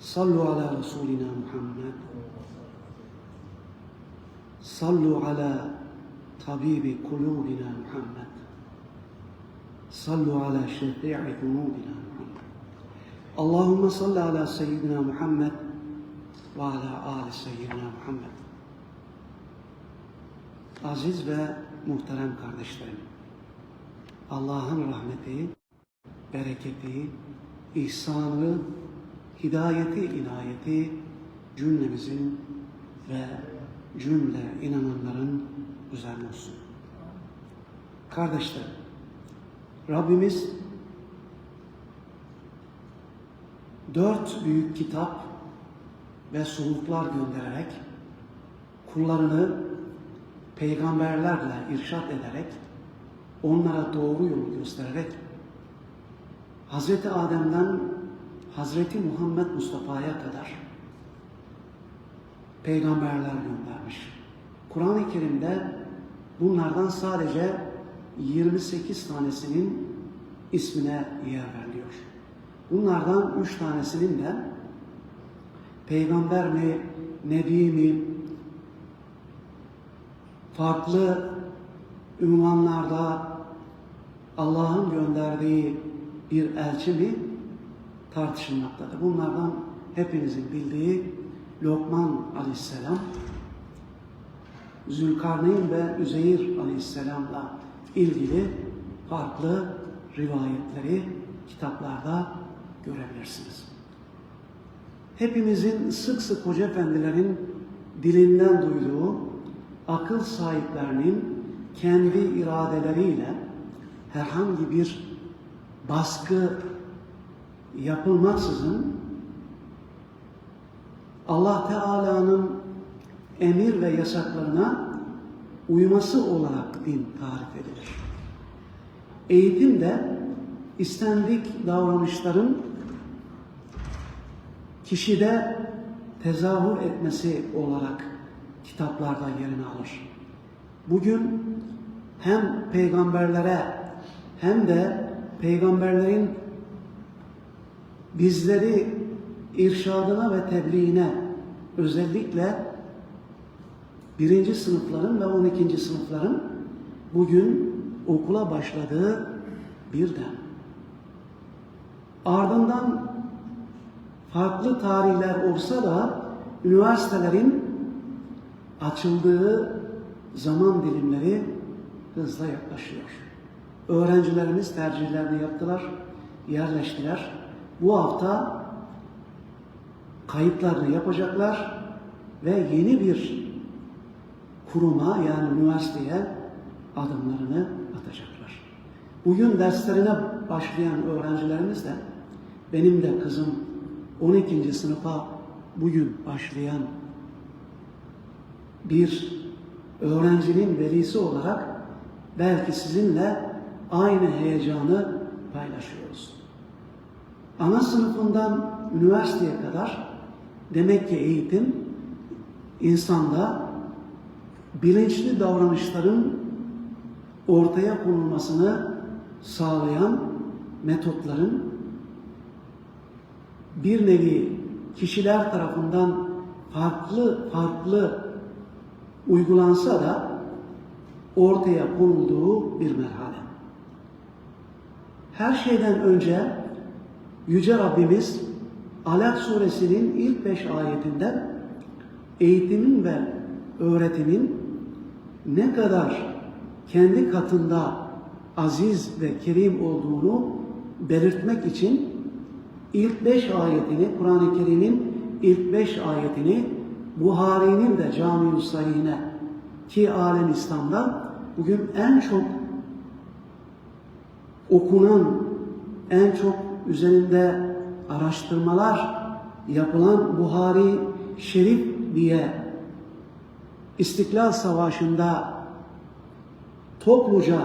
صلوا على رسولنا محمد صلوا على طبيب قلوبنا محمد صلوا على شفيع ذنوبنا محمد اللهم صل على سيدنا محمد وعلى آل سيدنا محمد Aziz ve muhterem kardeşlerim, Allah'ın rahmeti, bereketi, ihsanı, hidayeti, inayeti cümlemizin ve cümle inananların üzerine olsun. Kardeşlerim, Rabbimiz dört büyük kitap ve suluklar göndererek kullarını peygamberlerle irşat ederek onlara doğru yolu göstererek Hazreti Adem'den Hazreti Muhammed Mustafa'ya kadar peygamberler göndermiş. Kur'an-ı Kerim'de bunlardan sadece 28 tanesinin ismine yer veriliyor. Bunlardan 3 tanesinin de peygamber mi, nebi mi, farklı ünvanlarda Allah'ın gönderdiği bir elçi mi tartışılmaktadır. Bunlardan hepinizin bildiği Lokman aleyhisselam, Zülkarneyn ve Üzeyir aleyhisselamla ilgili farklı rivayetleri kitaplarda görebilirsiniz. Hepimizin sık sık hoca efendilerin dilinden duyduğu akıl sahiplerinin kendi iradeleriyle herhangi bir baskı yapılmaksızın Allah Teala'nın emir ve yasaklarına uyması olarak din tarif edilir. Eğitim de istendik davranışların kişide tezahür etmesi olarak kitaplarda yerini alır. Bugün hem peygamberlere hem de peygamberlerin bizleri irşadına ve tebliğine özellikle birinci sınıfların ve on ikinci sınıfların bugün okula başladığı bir dönem. Ardından farklı tarihler olsa da üniversitelerin açıldığı zaman dilimleri hızla yaklaşıyor. Öğrencilerimiz tercihlerini yaptılar, yerleştiler. Bu hafta kayıtlarını yapacaklar ve yeni bir kuruma yani üniversiteye adımlarını atacaklar. Bugün derslerine başlayan öğrencilerimiz de benim de kızım 12. sınıfa bugün başlayan bir öğrencinin velisi olarak belki sizinle aynı heyecanı paylaşıyoruz. Ana sınıfından üniversiteye kadar demek ki eğitim insanda bilinçli davranışların ortaya konulmasını sağlayan metotların bir nevi kişiler tarafından farklı farklı uygulansa da ortaya konulduğu bir merhale. Her şeyden önce Yüce Rabbimiz Alak suresinin ilk beş ayetinde eğitimin ve öğretimin ne kadar kendi katında aziz ve kerim olduğunu belirtmek için ilk beş ayetini, Kur'an-ı Kerim'in ilk beş ayetini Buhari'nin de Cami-ü Sahih'ine ki alem İslam'da bugün en çok okunan, en çok üzerinde araştırmalar yapılan Buhari Şerif diye İstiklal Savaşı'nda topluca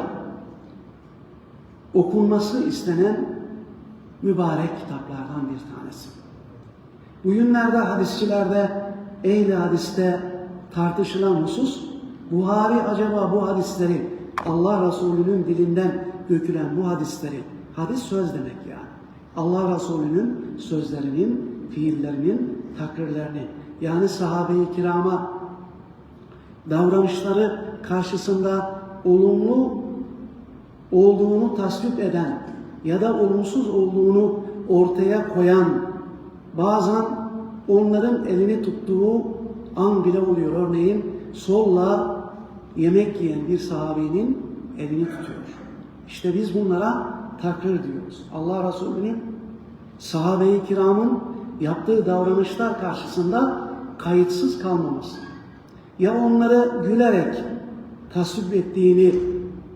okunması istenen mübarek kitaplardan bir tanesi. Bugünlerde hadisçilerde, ehli hadiste tartışılan husus, Buhari acaba bu hadisleri, Allah Resulü'nün dilinden dökülen bu hadisleri, hadis söz demek yani. Allah Resulü'nün sözlerinin, fiillerinin takrirlerini, yani sahabe-i kirama davranışları karşısında olumlu olduğunu tasvip eden ya da olumsuz olduğunu ortaya koyan bazen onların elini tuttuğu an bile oluyor. Örneğin solla yemek yiyen bir sahabinin elini tutuyor. İşte biz bunlara takrir diyoruz. Allah Resulü'nün sahabe-i kiramın yaptığı davranışlar karşısında kayıtsız kalmaması ya onları gülerek tasvip ettiğini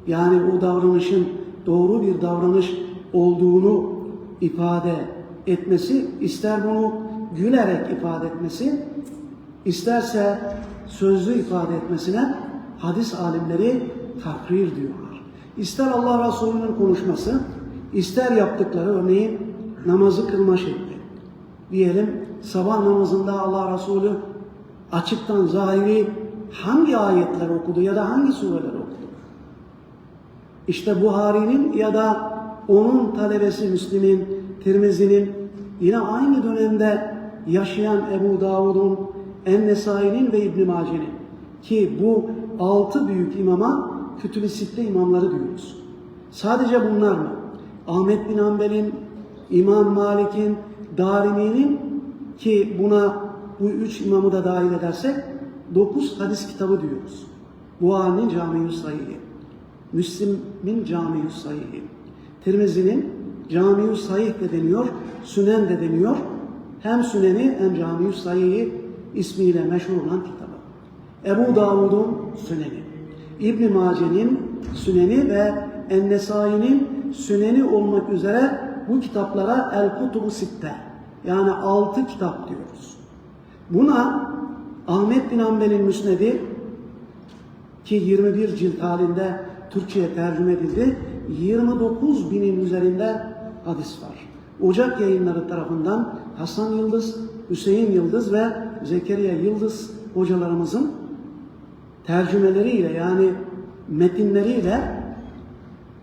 yani o davranışın doğru bir davranış olduğunu ifade etmesi, ister bunu gülerek ifade etmesi, isterse sözlü ifade etmesine hadis alimleri takrir diyorlar. İster Allah Resulü'nün konuşması, ister yaptıkları örneğin namazı kılma şekli. Diyelim sabah namazında Allah Resulü açıktan zahiri hangi ayetler okudu ya da hangi sureler okudu? İşte Buhari'nin ya da onun talebesi Müslim'in, Tirmizi'nin yine aynı dönemde yaşayan Ebu Davud'un, En-Nesai'nin ve İbn Mace'nin ki bu altı büyük imama kütüb-i imamları diyoruz. Sadece bunlar mı? Ahmet bin Hanbel'in, İmam Malik'in, Darimi'nin ki buna bu üç imamı da dahil edersek dokuz hadis kitabı diyoruz. Buhari'nin Cami-i Sahihi, Müslim'in Cami-i Sahihi, Tirmizi'nin Cami-i Sahih de deniyor, Sünen de deniyor. Hem Süneni hem Cami-i Sahih'i ismiyle meşhur olan kitabı. Ebu Davud'un Süneni, İbn Mace'nin Süneni ve En-Nesai'nin Süneni olmak üzere bu kitaplara El-Kutubu Sitte yani altı kitap diyoruz. Buna Ahmet bin Hanbel'in müsnedi ki 21 cilt halinde Türkçe'ye tercüme edildi. 29 binin üzerinde hadis var. Ocak yayınları tarafından Hasan Yıldız, Hüseyin Yıldız ve Zekeriya Yıldız hocalarımızın tercümeleriyle yani metinleriyle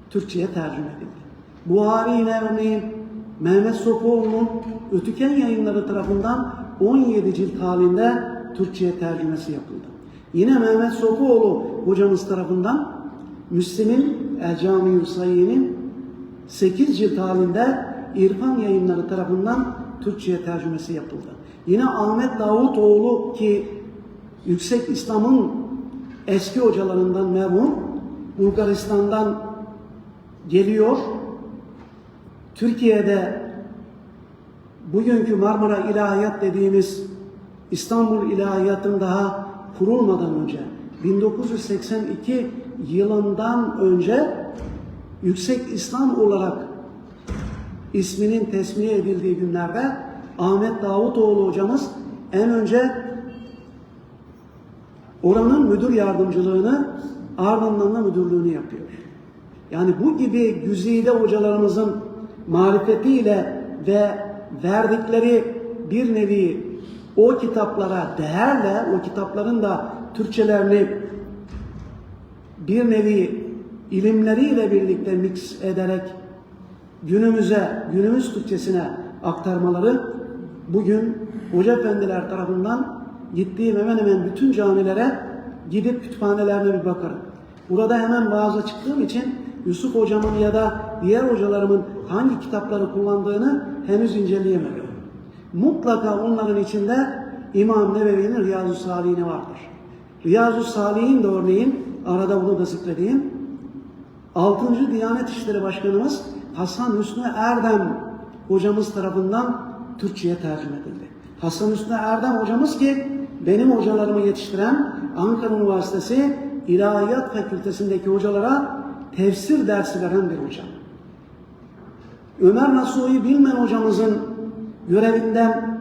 Türkçe'ye tercüme edildi. Buhari yine örneğin Mehmet Sofuoğlu'nun Ötüken yayınları tarafından 17 cilt halinde Türkçe'ye tercümesi yapıldı. Yine Mehmet Sofuoğlu hocamız tarafından Müslim'in El Cami-i Sayyi'nin 8 cilt halinde İrfan yayınları tarafından Türkçe'ye tercümesi yapıldı. Yine Ahmet Davutoğlu ki Yüksek İslam'ın eski hocalarından merhum Bulgaristan'dan geliyor. Türkiye'de bugünkü Marmara İlahiyat dediğimiz İstanbul İlahiyat'ın daha kurulmadan önce 1982 yılından önce Yüksek İslam olarak isminin tesmiye edildiği günlerde Ahmet Davutoğlu hocamız en önce oranın müdür yardımcılığını ardından da müdürlüğünü yapıyor. Yani bu gibi güzide hocalarımızın marifetiyle ve verdikleri bir nevi o kitaplara değerle, o kitapların da Türkçelerini bir nevi ilimleriyle birlikte mix ederek günümüze, günümüz Türkçesine aktarmaları bugün Hoca Efendiler tarafından gittiğim hemen hemen bütün camilere gidip kütüphanelerine bir bakarım. Burada hemen vaaza çıktığım için Yusuf hocamın ya da diğer hocalarımın hangi kitapları kullandığını henüz inceleyemedim. Mutlaka onların içinde İmam Nevevi'nin Riyazu Salihini vardır. Riyazu Salih'in de örneğin arada bunu da zikredeyim. 6. Diyanet İşleri Başkanımız Hasan Hüsnü Erdem hocamız tarafından Türkçe'ye tercüme edildi. Hasan Hüsnü Erdem hocamız ki benim hocalarımı yetiştiren Ankara Üniversitesi İlahiyat Fakültesindeki hocalara tefsir dersi veren bir hocam. Ömer Nasuhi Bilmen hocamızın görevinden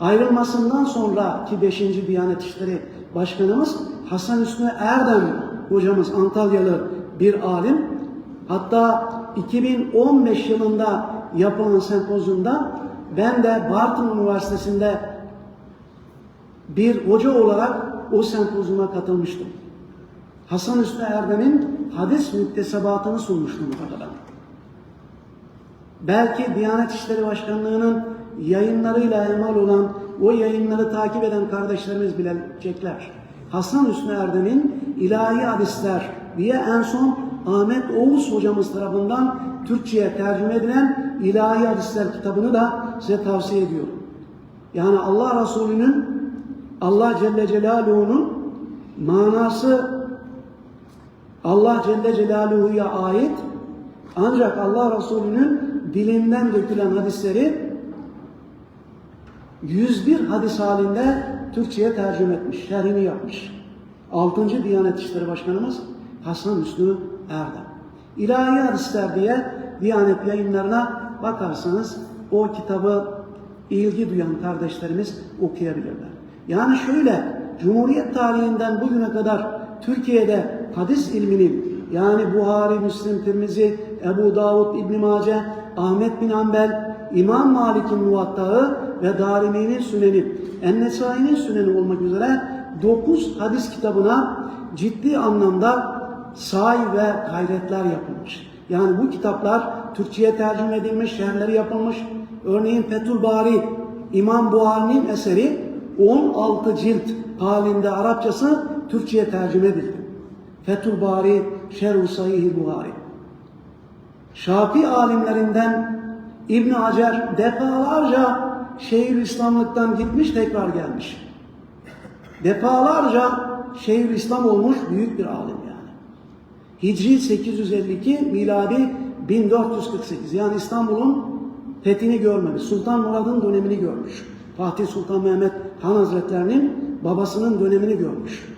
ayrılmasından sonraki 5. Diyanet İşleri Başkanımız Hasan Hüsnü Erdem hocamız Antalyalı bir alim. Hatta 2015 yılında yapılan sempozyumda ben de Bartın Üniversitesi'nde bir hoca olarak o sempozyuma katılmıştım. Hasan Hüsnü Erdem'in hadis müktesebatını sunmuştum burada. Belki Diyanet İşleri Başkanlığı'nın yayınlarıyla emal olan, o yayınları takip eden kardeşlerimiz bilecekler. Hasan Hüsnü Erdem'in İlahi Hadisler diye en son Ahmet Oğuz hocamız tarafından Türkçe'ye tercüme edilen İlahi Hadisler kitabını da size tavsiye ediyorum. Yani Allah Resulü'nün, Allah Celle Celaluhu'nun manası Allah Celle Celaluhu'ya ait ancak Allah Resulü'nün dilinden dökülen hadisleri 101 hadis halinde Türkçe'ye tercüme etmiş, şerhini yapmış. 6. Diyanet İşleri Başkanımız Hasan Hüsnü Erdem. İlahi hadisler diye Diyanet yayınlarına bakarsanız o kitabı ilgi duyan kardeşlerimiz okuyabilirler. Yani şöyle, Cumhuriyet tarihinden bugüne kadar Türkiye'de hadis ilminin yani Buhari, Müslim, Tirmizi, Ebu Davud, İbn Mace, Ahmet bin Hanbel, İmam Malik'in muvattağı ve Darimi'nin süneni, Ennesai'nin süneni olmak üzere 9 hadis kitabına ciddi anlamda say ve gayretler yapılmış. Yani bu kitaplar Türkçe'ye tercüme edilmiş, şerhleri yapılmış. Örneğin Fethül Bari, İmam Buhari'nin eseri 16 cilt halinde Arapçası Türkçe'ye tercüme edildi. Fethül Bari, Şerh-ü Sahih Buhari. Şafi alimlerinden İbn Hacer defalarca şehir İslamlıktan gitmiş tekrar gelmiş. Defalarca şehir İslam olmuş büyük bir alim yani. Hicri 852, miladi 1448. Yani İstanbul'un fethini görmemiş. Sultan Murad'ın dönemini görmüş. Fatih Sultan Mehmet Han Hazretlerinin babasının dönemini görmüş.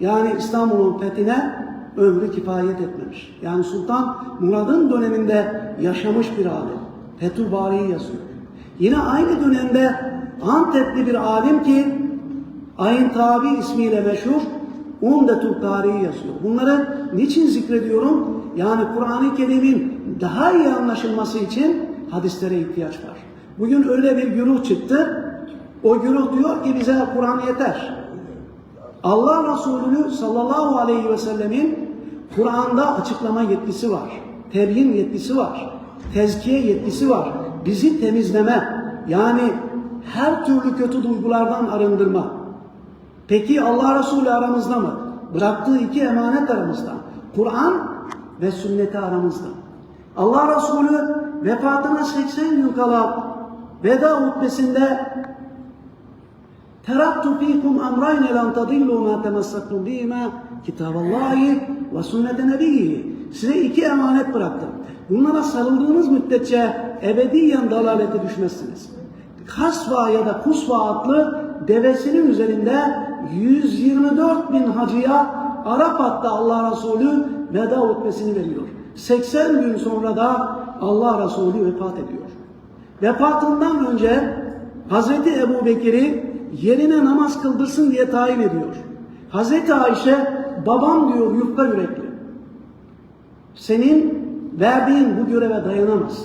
Yani İstanbul'un fethine ömrü kifayet etmemiş. Yani Sultan Murad'ın döneminde yaşamış bir alim. Fethül Bari'yi yazıyor. Yine aynı dönemde Antepli bir alim ki Ayn Tabi ismiyle meşhur Umdetül Tarihi yazıyor. Bunları niçin zikrediyorum? Yani Kur'an-ı Kerim'in daha iyi anlaşılması için hadislere ihtiyaç var. Bugün öyle bir güruh çıktı. O güruh diyor ki bize Kur'an yeter. Allah Resulü sallallahu aleyhi ve sellemin Kur'an'da açıklama yetkisi var. Tebyin yetkisi var. Tezkiye yetkisi var. Bizi temizleme yani her türlü kötü duygulardan arındırma. Peki Allah Resulü aramızda mı? Bıraktığı iki emanet aramızda. Kur'an ve sünneti aramızda. Allah Resulü vefatına 80 gün kala veda hutbesinde Teraktu fikum emrayne lan tadillu ma temessaktum bihima kitaballahi ve sünnete nebiyyi. Size iki emanet bıraktım. Bunlara sarıldığınız müddetçe ebediyen dalalete düşmezsiniz. Kasva ya da Kusva adlı devesinin üzerinde 124 bin hacıya Arafat'ta Allah Resulü veda hutbesini veriyor. 80 gün sonra da Allah Resulü vefat ediyor. Vefatından önce Hazreti Ebu Bekir'i yerine namaz kıldırsın diye tayin ediyor. Hazreti Ayşe babam diyor yufka yürekli. Senin verdiğin bu göreve dayanamaz.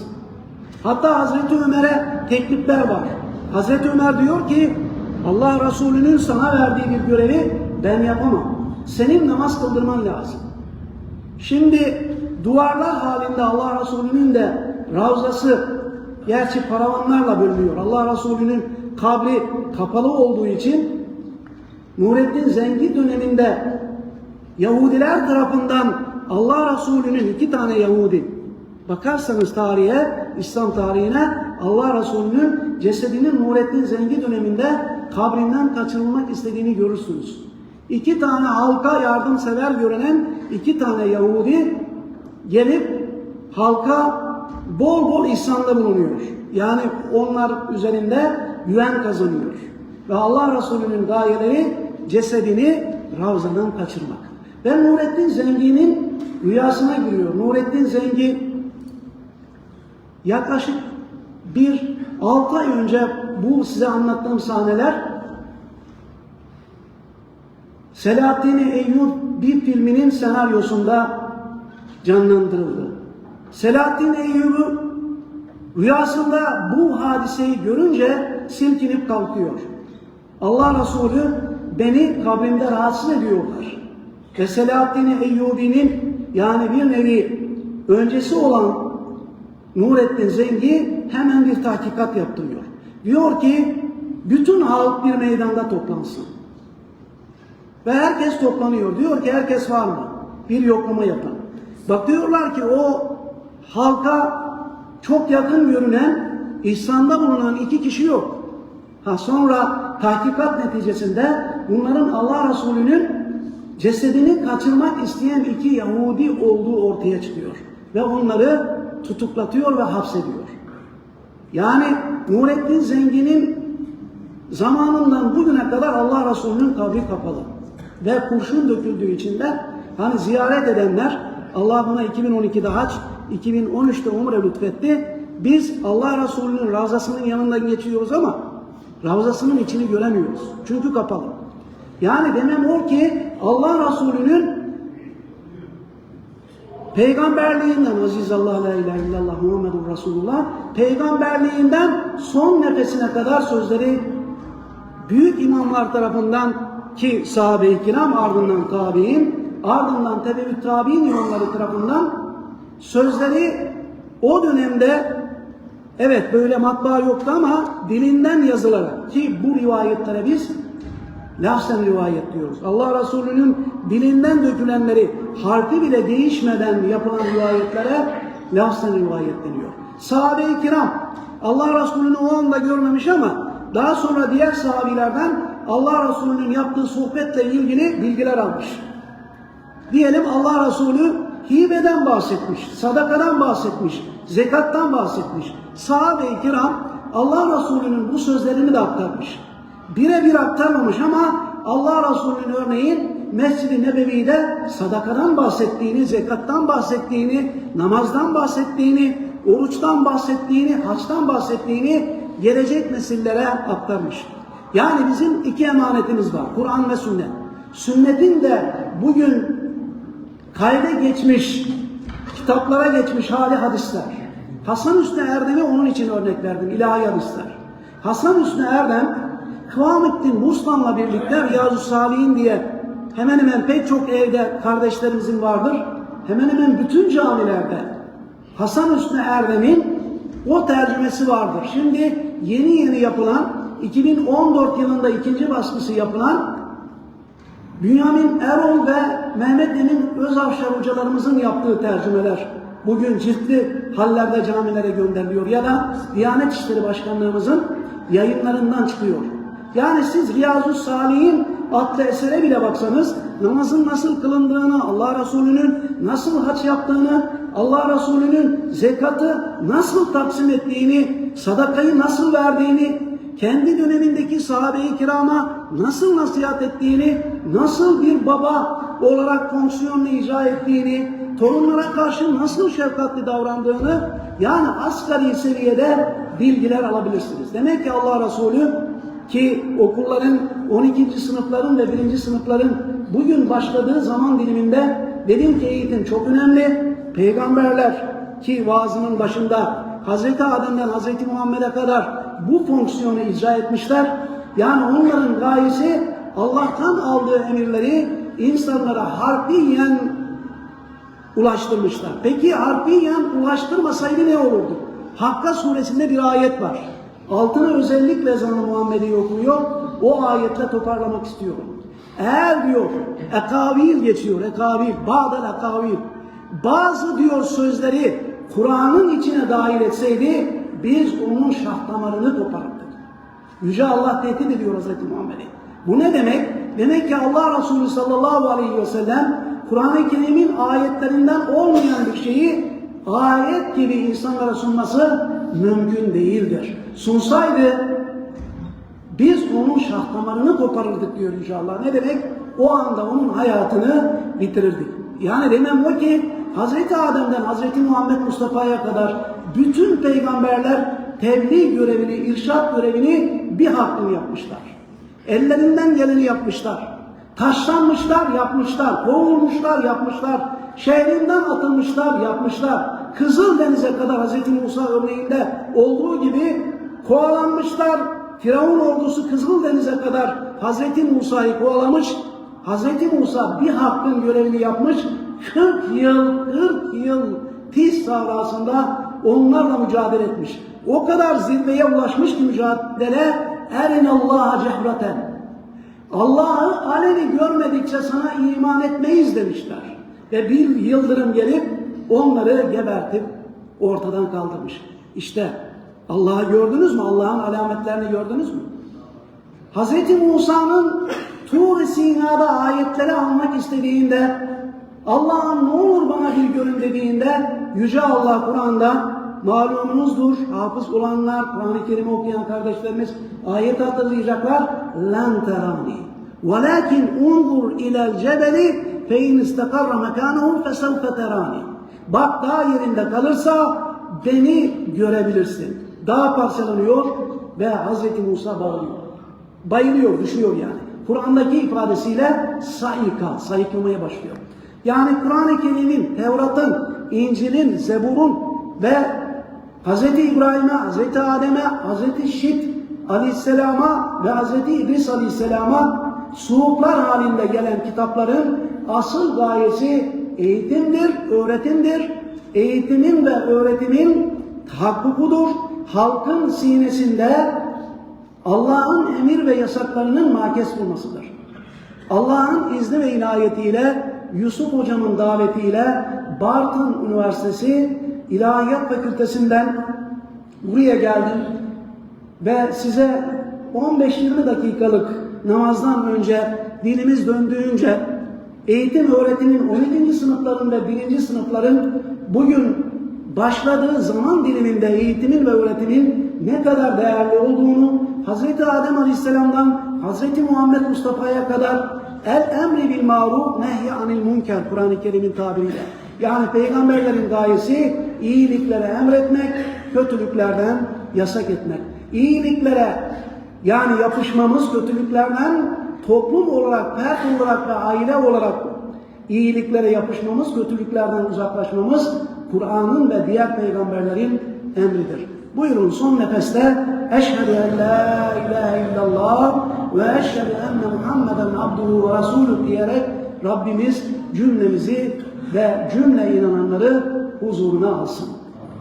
Hatta Hazreti Ömer'e teklifler var. Hazreti Ömer diyor ki Allah Resulü'nün sana verdiği bir görevi ben yapamam. Senin namaz kıldırman lazım. Şimdi duvarlar halinde Allah Resulü'nün de ravzası gerçi paravanlarla bölünüyor. Allah Resulü'nün kabri kapalı olduğu için Nureddin Zengi döneminde Yahudiler tarafından Allah Resulü'nün iki tane Yahudi bakarsanız tarihe, İslam tarihine Allah Resulü'nün cesedinin Nureddin Zengi döneminde kabrinden kaçırılmak istediğini görürsünüz. İki tane halka yardımsever görünen iki tane Yahudi gelip halka bol bol ihsanda bulunuyor. Yani onlar üzerinde güven kazanıyor. Ve Allah Resulü'nün gayeleri cesedini Ravza'dan kaçırmak. Ve Nurettin Zengi'nin rüyasına giriyor. Nurettin Zengi yaklaşık bir altı ay önce bu size anlattığım sahneler Selahattin Eyyub bir filminin senaryosunda canlandırıldı. Selahattin Eyyub'u rüyasında bu hadiseyi görünce silkinip kalkıyor. Allah Resulü beni kabrimde rahatsız ediyorlar. Ve Selahattin Eyyubi'nin yani bir nevi öncesi olan Nurettin Zengi hemen bir tahkikat yaptırıyor. Diyor ki bütün halk bir meydanda toplansın. Ve herkes toplanıyor. Diyor ki herkes var mı? Bir yoklama yapın. Bakıyorlar ki o halka çok yakın görünen, ihsanda bulunan iki kişi yok. Ha sonra tahkikat neticesinde bunların Allah Resulü'nün cesedini kaçırmak isteyen iki Yahudi olduğu ortaya çıkıyor. Ve onları tutuklatıyor ve hapsediyor. Yani Nurettin Zengin'in zamanından bugüne kadar Allah Resulü'nün kabri kapalı. Ve kurşun döküldüğü için de hani ziyaret edenler Allah buna 2012'de hac, 2013'te umre lütfetti. Biz Allah Resulü'nün ravzasının yanından geçiyoruz ama ravzasının içini göremiyoruz. Çünkü kapalı. Yani demem o ki Allah Resulü'nün peygamberliğinden aziz Allah la ilahe illallah Muhammedur Resulullah peygamberliğinden son nefesine kadar sözleri büyük imamlar tarafından ki sahabe-i kiram ardından tabi'in ardından tebevü tabi'in imamları tarafından sözleri o dönemde evet böyle matbaa yoktu ama dilinden yazılarak ki bu rivayetlere biz lafzen rivayet diyoruz. Allah Resulü'nün dilinden dökülenleri harfi bile değişmeden yapılan rivayetlere lafzen rivayet deniyor. Sahabe-i kiram Allah Resulü'nü o anda görmemiş ama daha sonra diğer sahabilerden Allah Resulü'nün yaptığı sohbetle ilgili bilgiler almış. Diyelim Allah Resulü hibeden bahsetmiş, sadakadan bahsetmiş, zekattan bahsetmiş. Sahabe-i kiram Allah Resulü'nün bu sözlerini de aktarmış. Birebir aktarmamış ama Allah Resulü'nün örneğin Mescid-i Nebevi'de sadakadan bahsettiğini, zekattan bahsettiğini, namazdan bahsettiğini, oruçtan bahsettiğini, haçtan bahsettiğini gelecek nesillere aktarmış. Yani bizim iki emanetimiz var. Kur'an ve sünnet. Sünnetin de bugün kayda geçmiş, kitaplara geçmiş hali hadisler. Hasan Üstü Erdem'i onun için örnek verdim. ilahi hadisler. Hasan Üstü Erdem Kıvamettin Muslan'la birlikte Riyazu Salihin diye hemen hemen pek çok evde kardeşlerimizin vardır. Hemen hemen bütün camilerde Hasan Üstü Erdem'in o tercümesi vardır. Şimdi yeni yeni yapılan 2014 yılında ikinci baskısı yapılan Bünyamin Erol ve Mehmet Emin Özavşar hocalarımızın yaptığı tercümeler bugün ciltli hallerde camilere gönderiliyor ya da Diyanet İşleri Başkanlığımızın yayınlarından çıkıyor. Yani siz Riyazu Salih'in adlı esere bile baksanız namazın nasıl kılındığını, Allah Resulü'nün nasıl haç yaptığını, Allah Resulü'nün zekatı nasıl taksim ettiğini, sadakayı nasıl verdiğini, kendi dönemindeki sahabe-i kirama nasıl nasihat ettiğini, nasıl bir baba olarak fonksiyonunu icra ettiğini, torunlara karşı nasıl şefkatli davrandığını yani asgari seviyede bilgiler alabilirsiniz. Demek ki Allah Resulü ki okulların 12. sınıfların ve 1. sınıfların bugün başladığı zaman diliminde dedim ki eğitim çok önemli. Peygamberler ki vaazının başında Hazreti Adem'den Hazreti Muhammed'e kadar bu fonksiyonu icra etmişler. Yani onların gayesi Allah'tan aldığı emirleri insanlara harfiyen ulaştırmışlar. Peki harfiyen ulaştırmasaydı ne olurdu? Hakka suresinde bir ayet var. Altına özellikle ezanı Muhammed'i okuyor. O ayetle toparlamak istiyorum. Eğer diyor ekavil geçiyor, ekavil, bağdan ekavil. Bazı diyor sözleri Kur'an'ın içine dahil etseydi biz onun şah damarını koparırdık. Yüce Allah tehdit ediyor Hazreti Muhammed'i. Bu ne demek? Demek ki Allah Resulü sallallahu aleyhi ve sellem Kur'an-ı Kerim'in ayetlerinden olmayan bir şeyi ayet gibi insanlara sunması mümkün değildir. Sunsaydı biz onun şah damarını koparırdık diyor inşallah. Ne demek? O anda onun hayatını bitirirdik. Yani demem o ki Hazreti Adem'den Hazreti Muhammed Mustafa'ya kadar bütün peygamberler tebliğ görevini, irşat görevini bir hakkını yapmışlar. Ellerinden geleni yapmışlar. Taşlanmışlar, yapmışlar. Kovulmuşlar, yapmışlar. Şehrinden atılmışlar, yapmışlar. Kızıldeniz'e kadar Hz. Musa örneğinde olduğu gibi kovalanmışlar. Firavun ordusu Kızıldeniz'e kadar Hz. Musa'yı kovalamış. Hz. Musa bir hakkın görevini yapmış. 40 yıl, 40 yıl Tis sahrasında onlarla mücadele etmiş. O kadar zirveye ulaşmış ki mücadele erinallâhe cehreten. Allah'ı aleni görmedikçe sana iman etmeyiz demişler. Ve bir yıldırım gelip onları gebertip ortadan kaldırmış. İşte Allah'ı gördünüz mü? Allah'ın alametlerini gördünüz mü? Hz. Musa'nın Tur-i Sina'da ayetleri almak istediğinde Allah'ım ne olur bana bir görün dediğinde Yüce Allah Kur'an'da malumunuzdur. Hafız olanlar, Kur'an-ı Kerim'i okuyan kardeşlerimiz ayet tahtası yiyecekler. Lan teramni. Velakin unzur ilel cebeli fe in istakarra mekanehu fesevfe. Bak dağ yerinde kalırsa beni görebilirsin. Dağ parçalanıyor ve Hz. Musa bağlıyor. Bayılıyor, düşüyor yani. Kur'an'daki ifadesiyle saika, sayıklamaya başlıyor. Yani Kur'an-ı Kerim'in, Tevrat'ın, İncil'in, Zebur'un ve Hz. İbrahim'e, Hz. Adem'e, Hz. Şit Aleyhisselam'a ve Hz. İdris Aleyhisselam'a suhuklar halinde gelen kitapların asıl gayesi eğitimdir, öğretimdir. Eğitimin ve öğretimin tahakkukudur. Halkın sinesinde Allah'ın emir ve yasaklarının makes bulmasıdır. Allah'ın izni ve inayetiyle Yusuf hocamın davetiyle Bartın Üniversitesi İlahiyat Fakültesinden buraya geldim ve size 15-20 dakikalık namazdan önce dilimiz döndüğünce eğitim öğretimin 12. sınıfların ve 1. sınıfların bugün başladığı zaman diliminde eğitimin ve öğretimin ne kadar değerli olduğunu Hz. Adem Aleyhisselam'dan Hz. Muhammed Mustafa'ya kadar el emri bil maruf nehy anil münker Kur'an-ı Kerim'in tabiriyle. Yani peygamberlerin gayesi iyilikleri emretmek, kötülüklerden yasak etmek. İyiliklere yani yapışmamız kötülüklerden toplum olarak, fert olarak ve aile olarak iyiliklere yapışmamız, kötülüklerden uzaklaşmamız Kur'an'ın ve diğer peygamberlerin emridir. Buyurun son nefeste Eşhedü en la ilahe illallah ve eşhedü enne Muhammeden abduhu ve resulü diyerek Rabbimiz cümlemizi ve cümle inananları huzuruna alsın.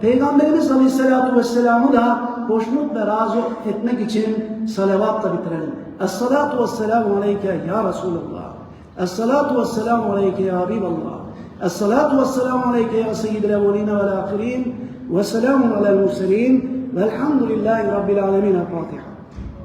Peygamberimiz Aleyhisselatü Vesselam'ı da hoşnut ve razı etmek için salavatla bitirelim. Es-salatu vesselamu aleyke ya Resulallah. Es-salatu vesselamu aleyke ya Habiballah. Es-salatu vesselamu aleyke ya seyyidil evveline vel ahirin. Ve selamun alel murselin. Velhamdülillahi Rabbil alemin. El Fatiha.